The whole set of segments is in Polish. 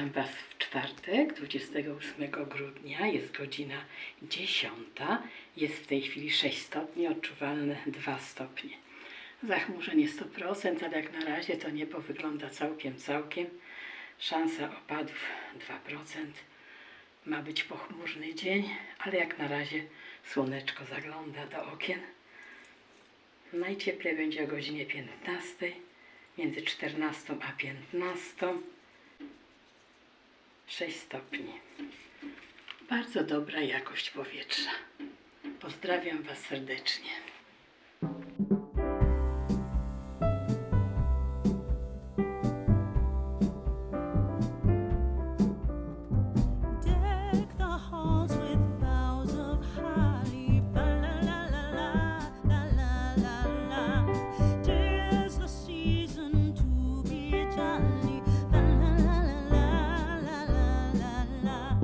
Witam Was w czwartek, 28 grudnia, jest godzina 10. Jest w tej chwili 6 stopni, odczuwalne 2 stopnie. Zachmurzenie 100%, ale jak na razie to niebo wygląda całkiem, całkiem. Szansa opadów 2%. Ma być pochmurny dzień, ale jak na razie słoneczko zagląda do okien. Najcieplej będzie o godzinie 15, między 14 a 15. 6 stopni. Bardzo dobra jakość powietrza. Pozdrawiam Was serdecznie.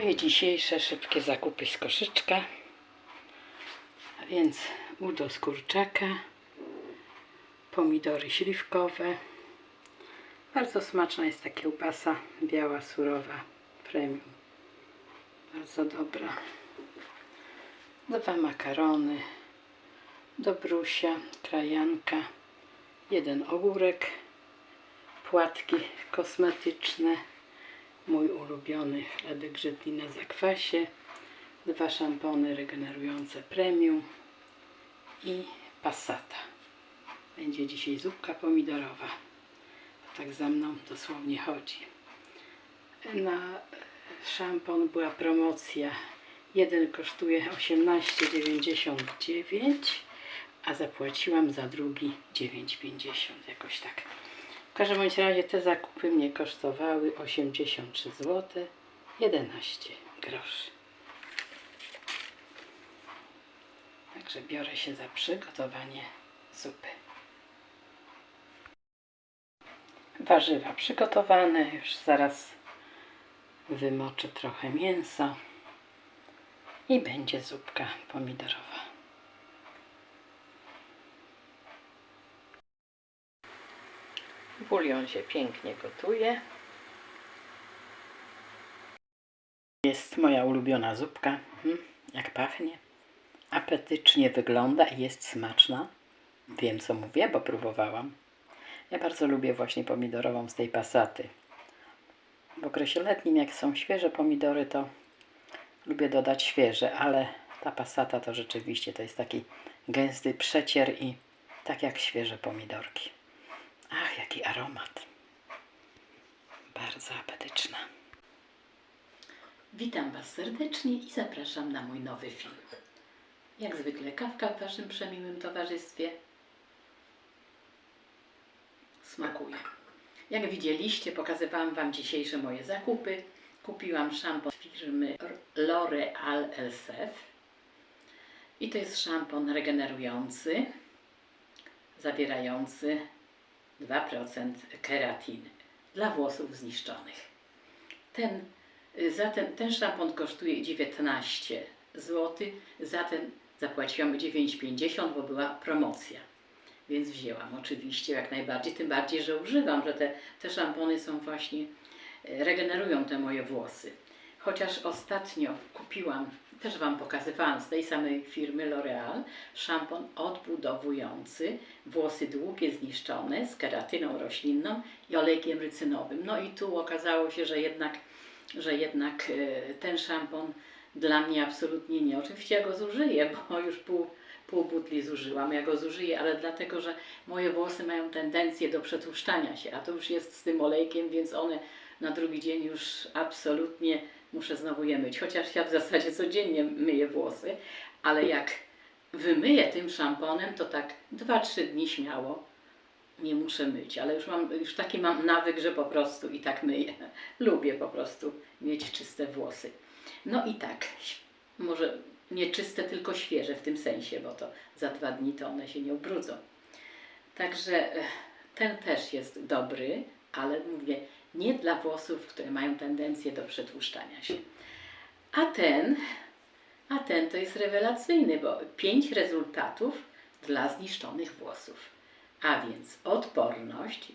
Moje dzisiejsze szybkie zakupy z koszyczka. A więc udo z kurczaka, pomidory śliwkowe. Bardzo smaczna jest ta kiełbasa biała, surowa, premium. Bardzo dobra. Dwa makarony, do brusia, krajanka, jeden ogórek, płatki kosmetyczne, mój ulubiony chlebek żytni na zakwasie, dwa szampony regenerujące premium i passata. Będzie dzisiaj zupka pomidorowa. Tak za mną dosłownie chodzi. Na szampon była promocja. Jeden kosztuje 18,99, a zapłaciłam za drugi 9,50 jakoś tak. W każdym razie te zakupy mnie kosztowały 83 zł 11 groszy. Także biorę się za przygotowanie zupy. Warzywa przygotowane, już zaraz wymoczę trochę mięsa i będzie zupka pomidorowa. Bulion się pięknie gotuje. Jest moja ulubiona zupka. Mhm, jak pachnie. Apetycznie wygląda i jest smaczna. Wiem co mówię, bo próbowałam. Ja bardzo lubię właśnie pomidorową z tej pasaty. W okresie letnim, jak są świeże pomidory, to lubię dodać świeże, ale ta pasata to rzeczywiście to jest taki gęsty przecier i tak jak świeże pomidorki. Ach, jaki aromat. Bardzo apetyczna. Witam Was serdecznie i zapraszam na mój nowy film. Jak zwykle kawka w Waszym przemiłym towarzystwie. Smakuje. Jak widzieliście, pokazywałam Wam dzisiejsze moje zakupy. Kupiłam szampon firmy L'Oreal Elsef. I to jest szampon regenerujący, zawierający 2% keratiny dla włosów zniszczonych. Ten, y, za ten, ten szampon kosztuje 19 zł, za ten zapłaciłam 9,50, bo była promocja. Więc wzięłam oczywiście jak najbardziej, tym bardziej, że używam, że te, te szampony są właśnie, e, regenerują te moje włosy. Chociaż ostatnio kupiłam, też Wam pokazywałam z tej samej firmy L'Oreal, szampon odbudowujący włosy długie, zniszczone z keratyną roślinną i olejkiem rycynowym. No i tu okazało się, że jednak, że jednak e, ten szampon dla mnie absolutnie nie. Oczywiście ja go zużyję, bo już pół, pół butli zużyłam. Ja go zużyję, ale dlatego, że moje włosy mają tendencję do przetłuszczania się, a to już jest z tym olejkiem, więc one na drugi dzień już absolutnie muszę znowu je myć. Chociaż ja w zasadzie codziennie myję włosy, ale jak wymyję tym szamponem, to tak 2-3 dni śmiało nie muszę myć, ale już mam już taki mam nawyk, że po prostu i tak myję. Lubię po prostu mieć czyste włosy. No i tak, może nie czyste, tylko świeże w tym sensie, bo to za dwa dni to one się nie ubrudzą. Także eh, ten też jest dobry, ale mówię, nie dla włosów, które mają tendencję do przetłuszczania się. A ten, a ten to jest rewelacyjny, bo pięć rezultatów dla zniszczonych włosów. A więc odporność,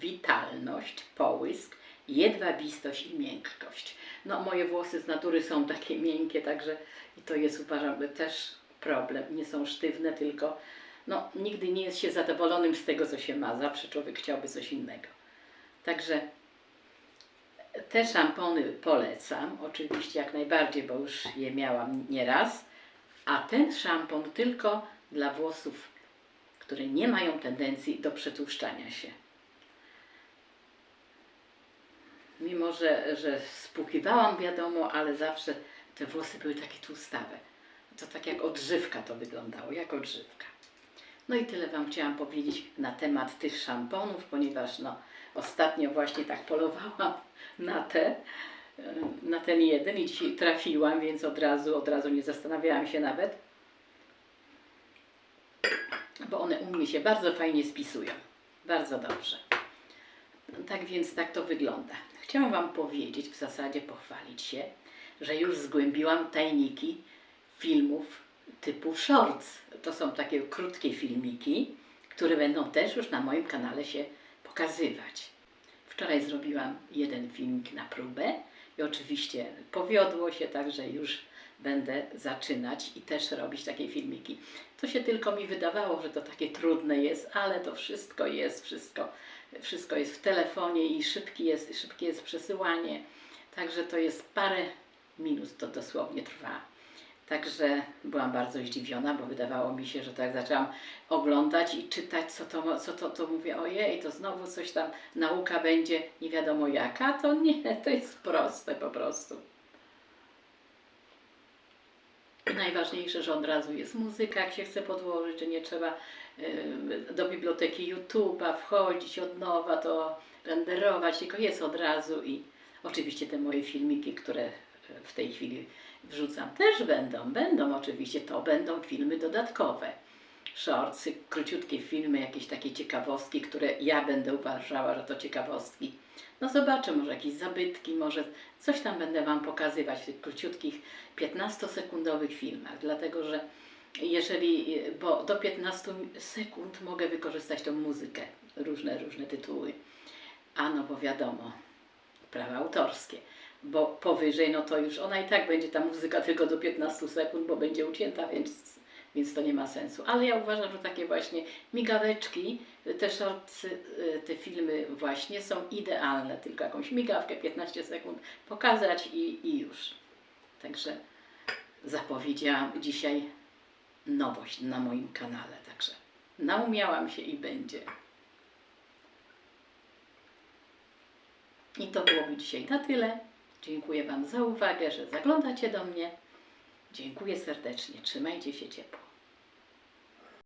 witalność, połysk, jedwabistość i miękkość. No moje włosy z natury są takie miękkie, także i to jest uważam też problem. Nie są sztywne, tylko no nigdy nie jest się zadowolonym z tego, co się ma. Zawsze człowiek chciałby coś innego. Także te szampony polecam, oczywiście jak najbardziej, bo już je miałam nieraz, a ten szampon tylko dla włosów, które nie mają tendencji do przetłuszczania się. Mimo, że, że spłukiwałam, wiadomo, ale zawsze te włosy były takie tłustawe. To tak jak odżywka to wyglądało, jak odżywka. No i tyle Wam chciałam powiedzieć na temat tych szamponów, ponieważ no, ostatnio właśnie tak polowałam na te, e, na ten jeden i dzisiaj trafiłam, więc od razu, od razu nie zastanawiałam się nawet, bo one u mnie się bardzo fajnie spisują. Bardzo dobrze. Tak więc tak to wygląda. Chciałam Wam powiedzieć, w zasadzie pochwalić się, że już zgłębiłam tajniki filmów typu shorts. To są takie krótkie filmiki, które będą też już na moim kanale się pokazywać. Wczoraj zrobiłam jeden filmik na próbę i oczywiście powiodło się, także już będę zaczynać i też robić takie filmiki. To się tylko mi wydawało, że to takie trudne jest, ale to wszystko jest, wszystko, wszystko jest w telefonie i szybkie jest, szybkie jest przesyłanie. Także to jest parę minut, to dosłownie trwa. Także byłam bardzo zdziwiona, bo wydawało mi się, że tak zaczęłam oglądać i czytać, co to, co to, to mówię, ojej, to znowu coś tam, nauka będzie nie wiadomo jaka, to nie, to jest proste po prostu. Najważniejsze, że od razu jest muzyka, jak się chce podłożyć, że nie trzeba y, do biblioteki YouTube'a wchodzić od nowa, to renderować, tylko jest od razu i oczywiście te moje filmiki, które w tej chwili wrzucam, też będą, będą oczywiście, to będą filmy dodatkowe. shortsy, króciutkie filmy, jakieś takie ciekawostki, które ja będę uważała, że to ciekawostki. No zobaczę, może jakieś zabytki, może coś tam będę Wam pokazywać w tych króciutkich 15-sekundowych filmach, dlatego że jeżeli, bo do 15 sekund mogę wykorzystać tą muzykę, różne, różne tytuły. A no bo wiadomo, prawa autorskie, bo powyżej, no to już ona i tak będzie ta muzyka tylko do 15 sekund, bo będzie ucięta, więc, więc to nie ma sensu. Ale ja uważam, że takie właśnie migaweczki, te shortsy, y, te filmy właśnie są idealne, tylko jakąś migawkę 15 sekund pokazać i, i już. Także zapowiedziałam dzisiaj nowość na moim kanale, także naumiałam się i będzie. I to byłoby dzisiaj na tyle. Dziękuję Wam za uwagę, że zaglądacie do mnie. Dziękuję serdecznie. Trzymajcie się ciepło.